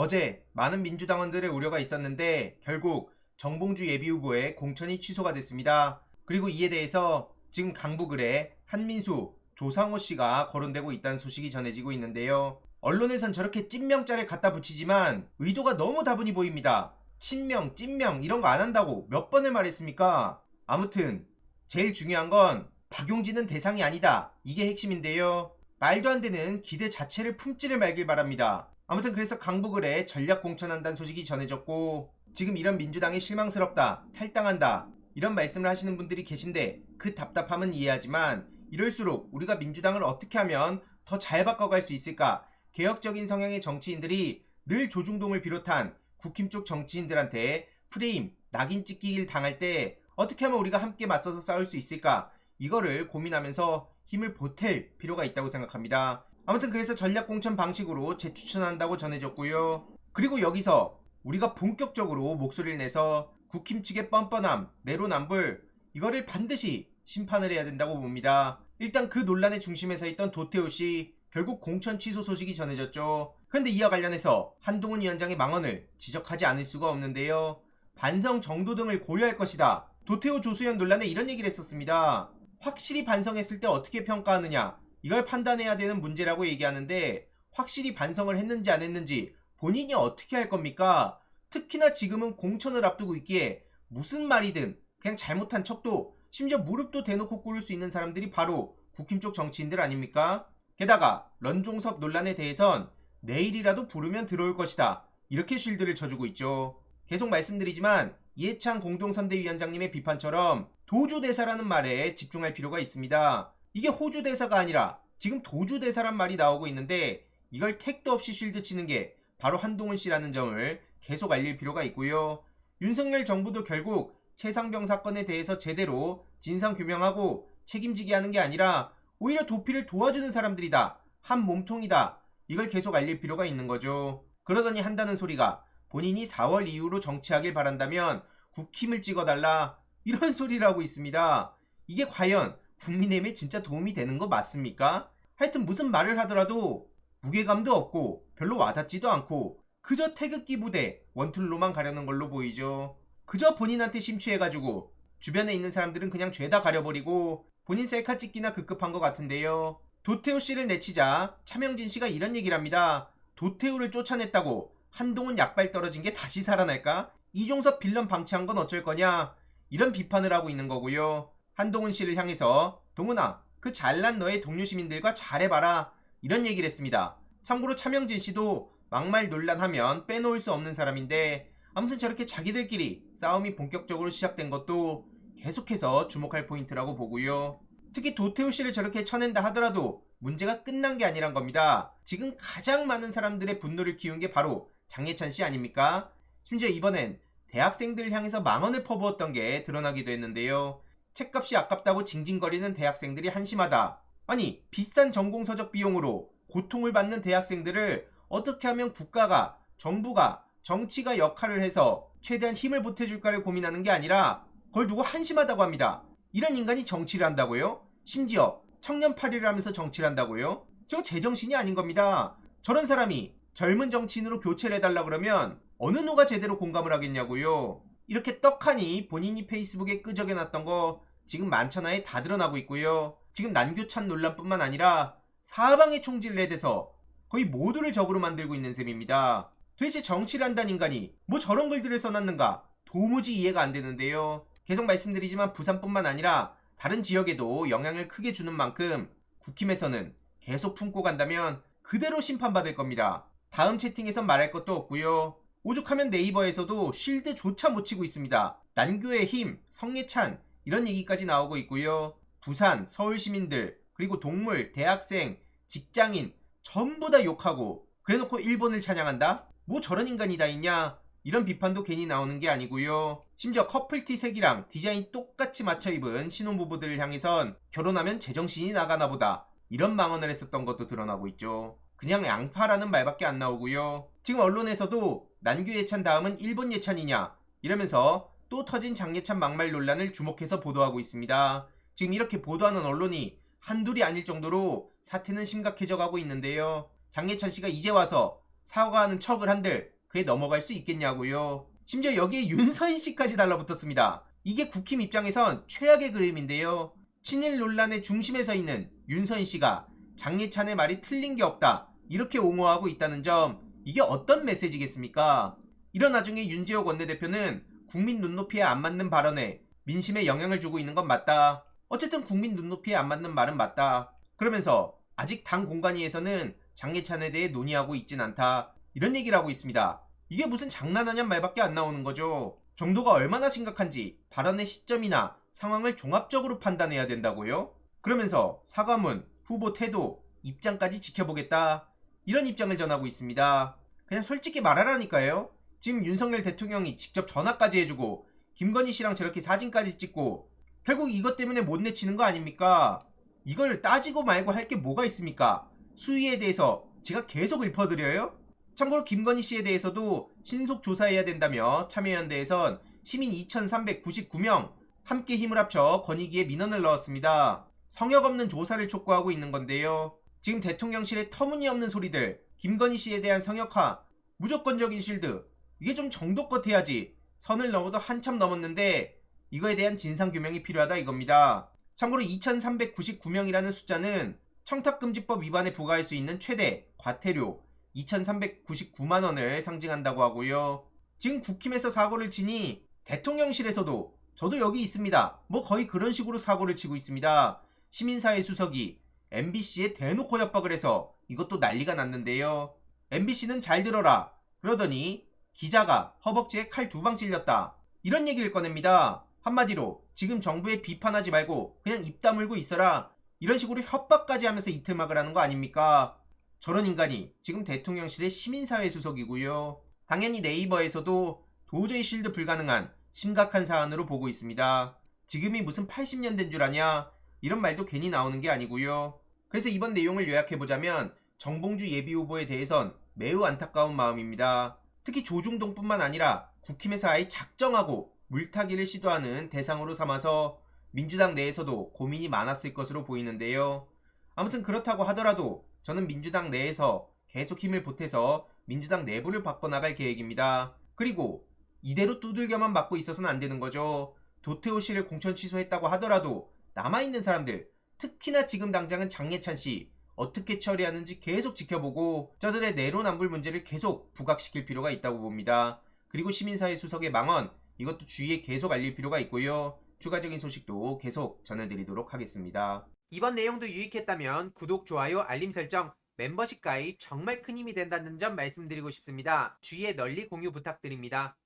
어제 많은 민주당원들의 우려가 있었는데 결국 정봉주 예비후보의 공천이 취소가 됐습니다. 그리고 이에 대해서 지금 강북을에 한민수, 조상호 씨가 거론되고 있다는 소식이 전해지고 있는데요. 언론에선 저렇게 찐명자를 갖다 붙이지만 의도가 너무 다분히 보입니다. 친명, 찐명 이런 거 안 한다고 몇 번을 말했습니까? 아무튼 제일 중요한 건 박용진은 대상이 아니다. 이게 핵심인데요. 말도 안 되는 기대 자체를 품지를 말길 바랍니다. 아무튼 그래서 강북을에 전략 공천한다는 소식이 전해졌고 지금 이런 민주당이 실망스럽다, 탈당한다 이런 말씀을 하시는 분들이 계신데 그 답답함은 이해하지만 이럴수록 우리가 민주당을 어떻게 하면 더 잘 바꿔갈 수 있을까? 개혁적인 성향의 정치인들이 늘 조중동을 비롯한 국힘 쪽 정치인들한테 프레임, 낙인 찍기를 당할 때 어떻게 하면 우리가 함께 맞서서 싸울 수 있을까? 이거를 고민하면서 힘을 보탤 필요가 있다고 생각합니다. 아무튼 그래서 전략공천 방식으로 재추천한다고 전해졌고요. 그리고 여기서 우리가 본격적으로 목소리를 내서 국힘 측의 뻔뻔함, 내로남불 이거를 반드시 심판을 해야 된다고 봅니다. 일단 그 논란의 중심에 서 있던 도태우 씨 결국 공천 취소 소식이 전해졌죠. 그런데 이와 관련해서 한동훈 위원장의 망언을 지적하지 않을 수가 없는데요. 반성 정도 등을 고려할 것이다. 도태우 조수현 논란에 이런 얘기를 했었습니다. 확실히 반성했을 때 어떻게 평가하느냐 이걸 판단해야 되는 문제라고 얘기하는데 확실히 반성을 했는지 안 했는지 본인이 어떻게 할 겁니까? 특히나 지금은 공천을 앞두고 있기에 무슨 말이든 그냥 잘못한 척도 심지어 무릎도 대놓고 꿇을 수 있는 사람들이 바로 국힘 쪽 정치인들 아닙니까? 게다가 런종섭 논란에 대해선 내일이라도 부르면 들어올 것이다. 이렇게 쉴드를 쳐주고 있죠. 계속 말씀드리지만 이해찬 공동선대위원장님의 비판처럼 도주대사라는 말에 집중할 필요가 있습니다. 이게 호주 대사가 아니라 지금 도주 대사란 말이 나오고 있는데 이걸 택도 없이 쉴드 치는 게 바로 한동훈 씨라는 점을 계속 알릴 필요가 있고요. 윤석열 정부도 결국 최상병 사건에 대해서 제대로 진상 규명하고 책임지게 하는 게 아니라 오히려 도피를 도와주는 사람들이다. 한 몸통이다. 이걸 계속 알릴 필요가 있는 거죠. 그러더니 한다는 소리가 본인이 4월 이후로 정치하길 바란다면 국힘을 찍어달라. 이런 소리를 하고 있습니다. 이게 과연 국민의힘에 진짜 도움이 되는 거 맞습니까? 하여튼 무슨 말을 하더라도 무게감도 없고 별로 와닿지도 않고 그저 태극기 부대 원툴로만 가려는 걸로 보이죠. 그저 본인한테 심취해가지고 주변에 있는 사람들은 그냥 죄다 가려버리고 본인 셀카 찍기나 급급한 것 같은데요. 도태우 씨를 내치자 차명진 씨가 이런 얘기를 합니다. 도태우를 쫓아냈다고 한동훈 약발 떨어진 게 다시 살아날까? 이종섭 빌런 방치한 건 어쩔 거냐? 이런 비판을 하고 있는 거고요. 한동훈 씨를 향해서 동훈아 그 잘난 너의 동료 시민들과 잘해봐라 이런 얘기를 했습니다. 참고로 차명진 씨도 막말 논란하면 빼놓을 수 없는 사람인데 아무튼 저렇게 자기들끼리 싸움이 본격적으로 시작된 것도 계속해서 주목할 포인트라고 보고요. 특히 도태우 씨를 저렇게 쳐낸다 하더라도 문제가 끝난 게 아니란 겁니다. 지금 가장 많은 사람들의 분노를 키운 게 바로 장예찬 씨 아닙니까? 심지어 이번엔 대학생들을 향해서 망언을 퍼부었던 게 드러나기도 했는데요. 책값이 아깝다고 징징거리는 대학생들이 한심하다. 아니, 비싼 전공서적 비용으로 고통을 받는 대학생들을 어떻게 하면 국가가, 정부가, 정치가 역할을 해서 최대한 힘을 보태줄까를 고민하는 게 아니라 그걸 두고 한심하다고 합니다. 이런 인간이 정치를 한다고요? 심지어 청년 파리를 하면서 정치를 한다고요? 저거 제정신이 아닌 겁니다. 저런 사람이 젊은 정치인으로 교체를 해달라 그러면 어느 누가 제대로 공감을 하겠냐고요. 이렇게 떡하니 본인이 페이스북에 끄적여놨던 거 지금 만천하에 다 드러나고 있고요. 지금 난교찬 논란뿐만 아니라 사방에 총질을 해대서 거의 모두를 적으로 만들고 있는 셈입니다. 도대체 정치를 한다는 인간이 뭐 저런 글들을 써놨는가 도무지 이해가 안 되는데요. 계속 말씀드리지만 부산뿐만 아니라 다른 지역에도 영향을 크게 주는 만큼 국힘에서는 계속 품고 간다면 그대로 심판받을 겁니다. 다음 채팅에선 말할 것도 없고요. 오죽하면 네이버에서도 쉴드조차 못 치고 있습니다. 난교의 힘, 성예찬 이런 얘기까지 나오고 있고요. 부산, 서울 시민들 그리고 동물, 대학생, 직장인 전부 다 욕하고 그래놓고 일본을 찬양한다? 뭐 저런 인간이 다 있냐? 이런 비판도 괜히 나오는 게 아니고요. 심지어 커플티 색이랑 디자인 똑같이 맞춰 입은 신혼부부들을 향해선 결혼하면 제정신이 나가나 보다. 이런 망언을 했었던 것도 드러나고 있죠. 그냥 양파라는 말밖에 안 나오고요. 지금 언론에서도 난규 예찬 다음은 일본 예찬이냐 이러면서 또 터진 장예찬 막말 논란을 주목해서 보도하고 있습니다. 지금 이렇게 보도하는 언론이 한둘이 아닐 정도로 사태는 심각해져 가고 있는데요. 장예찬 씨가 이제 와서 사과하는 척을 한들 그에 넘어갈 수 있겠냐고요. 심지어 여기에 윤서인 씨까지 달라붙었습니다. 이게 국힘 입장에선 최악의 그림인데요. 친일 논란의 중심에 서 있는 윤서인 씨가 장예찬의 말이 틀린 게 없다. 이렇게 옹호하고 있다는 점, 이게 어떤 메시지겠습니까? 이런 와중에 윤지혁 원내대표는 국민 눈높이에 안 맞는 발언에 민심에 영향을 주고 있는 건 맞다. 어쨌든 국민 눈높이에 안 맞는 말은 맞다. 그러면서 아직 당 공간위에서는 장례찬에 대해 논의하고 있진 않다. 이런 얘기를 하고 있습니다. 이게 무슨 장난하냔 말밖에 안 나오는 거죠. 정도가 얼마나 심각한지 발언의 시점이나 상황을 종합적으로 판단해야 된다고요? 그러면서 사과문, 후보 태도, 입장까지 지켜보겠다. 이런 입장을 전하고 있습니다. 그냥 솔직히 말하라니까요. 지금 윤석열 대통령이 직접 전화까지 해주고 김건희 씨랑 저렇게 사진까지 찍고 결국 이것 때문에 못 내치는 거 아닙니까? 이걸 따지고 말고 할 게 뭐가 있습니까? 수위에 대해서 제가 계속 읊어드려요? 참고로 김건희 씨에 대해서도 신속 조사해야 된다며 참여연대에선 시민 2,399명 함께 힘을 합쳐 권익위에 민원을 넣었습니다. 성역 없는 조사를 촉구하고 있는 건데요. 지금 대통령실의 터무니없는 소리들, 김건희 씨에 대한 성역화, 무조건적인 실드, 이게 좀 정도껏 해야지 선을 넘어도 한참 넘었는데 이거에 대한 진상규명이 필요하다 이겁니다. 참고로 2399명이라는 숫자는 청탁금지법 위반에 부과할 수 있는 최대 과태료 2399만 원을 상징한다고 하고요. 지금 국힘에서 사고를 치니 대통령실에서도 저도 여기 있습니다. 뭐 거의 그런 식으로 사고를 치고 있습니다. 시민사회 수석이 MBC에 대놓고 협박을 해서 이것도 난리가 났는데요. MBC는 잘 들어라. 그러더니 기자가 허벅지에 칼 두 방 찔렸다. 이런 얘기를 꺼냅니다. 한마디로 지금 정부에 비판하지 말고 그냥 입 다물고 있어라. 이런 식으로 협박까지 하면서 이틀막을 하는 거 아닙니까? 저런 인간이 지금 대통령실의 시민사회 수석이고요. 당연히 네이버에서도 도저히 실드 불가능한 심각한 사안으로 보고 있습니다. 지금이 무슨 80년대인 줄 아냐? 이런 말도 괜히 나오는 게 아니고요. 그래서 이번 내용을 요약해보자면 정봉주 예비후보에 대해선 매우 안타까운 마음입니다. 특히 조중동뿐만 아니라 아예 작정하고 물타기를 시도하는 대상으로 삼아서 민주당 내에서도 고민이 많았을 것으로 보이는데요. 아무튼 그렇다고 하더라도 저는 민주당 내에서 계속 힘을 보태서 민주당 내부를 바꿔나갈 계획입니다. 그리고 이대로 두들겨만 맞고 있어서는 안 되는 거죠. 도태호 씨를 공천 취소했다고 하더라도 남아있는 사람들, 특히나 지금 당장은 장예찬 씨 어떻게 처리하는지 계속 지켜보고 저들의 내로남불 문제를 계속 부각시킬 필요가 있다고 봅니다. 그리고 시민사회 수석의 망언 이것도 주위에 계속 알릴 필요가 있고요. 추가적인 소식도 계속 전해드리도록 하겠습니다. 이번 내용도 유익했다면 구독, 좋아요, 알림 설정, 멤버십 가입 정말 큰 힘이 된다는 점 말씀드리고 싶습니다. 주위에 널리 공유 부탁드립니다.